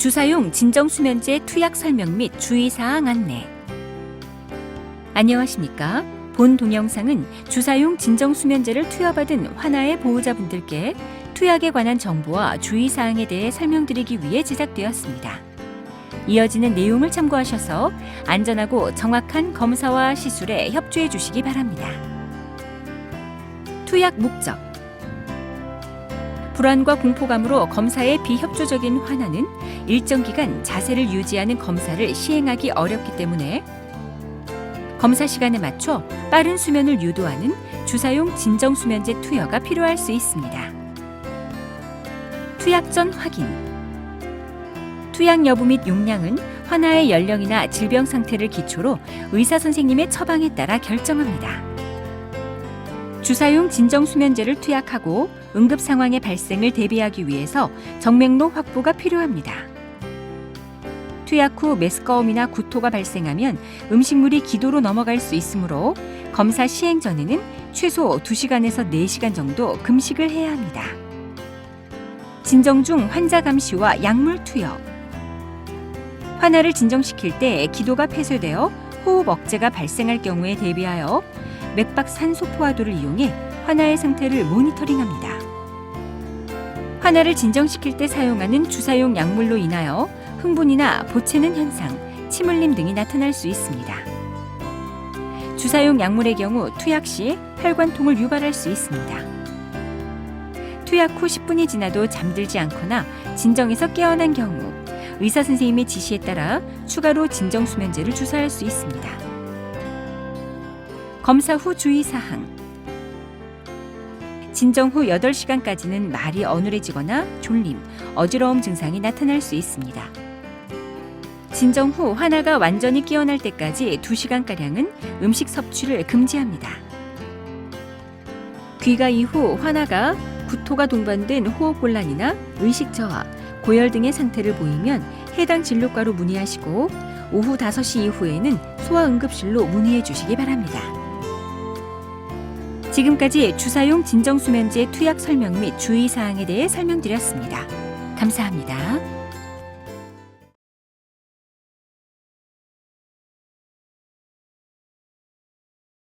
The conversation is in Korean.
주사용 진정수면제 투약 설명 및 주의사항 안내. 안녕하십니까? 본 동영상은 주사용 진정수면제를 투여받은 환아의 보호자분들께 투약에 관한 정보와 주의사항에 대해 설명드리기 위해 제작되었습니다. 이어지는 내용을 참고하셔서 안전하고 정확한 검사와 시술에 협조해 주시기 바랍니다. 투약 목적 불안과 공포감으로 검사에 비협조적인 환아는 일정 기간 자세를 유지하는 검사를 시행하기 어렵기 때문에 검사 시간에 맞춰 빠른 수면을 유도하는 주사용 진정수면제 투여가 필요할 수 있습니다. 투약 전 확인 투약 여부 및 용량은 환아의 연령이나 질병 상태를 기초로 의사 선생님의 처방에 따라 결정합니다. 주사용 진정수면제를 투약하고 응급 상황의 발생을 대비하기 위해서 정맥로 확보가 필요합니다. 투약 후 메스꺼움이나 구토가 발생하면 음식물이 기도로 넘어갈 수 있으므로 검사 시행 전에는 최소 2시간에서 4시간 정도 금식을 해야 합니다. 진정 중 환자 감시와 약물 투여 환아를 진정시킬 때 기도가 폐쇄되어 호흡 억제가 발생할 경우에 대비하여 맥박 산소 포화도를 이용해 환아의 상태를 모니터링합니다. 환아를 진정시킬 때 사용하는 주사용 약물로 인하여 흥분이나 보채는 현상, 침 흘림 등이 나타날 수 있습니다. 주사용 약물의 경우 투약 시 혈관통을 유발할 수 있습니다. 투약 후 10분이 지나도 잠들지 않거나 진정에서 깨어난 경우 의사 선생님의 지시에 따라 추가로 진정 수면제를 주사할 수 있습니다. 검사 후 주의 사항. 진정 후 8시간까지는 말이 어눌해지거나 졸림, 어지러움 증상이 나타날 수 있습니다. 진정 후 환아가 완전히 깨어날 때까지 2시간가량은 음식 섭취를 금지합니다. 귀가 이후 환아가 구토가 동반된 호흡곤란이나 의식 저하, 고열 등의 상태를 보이면 해당 진료과로 문의하시고 오후 5시 이후에는 소아응급실로 문의해 주시기 바랍니다. 지금까지 주사용 진정수면제 투약 설명 및 주의사항에 대해 설명드렸습니다. 감사합니다.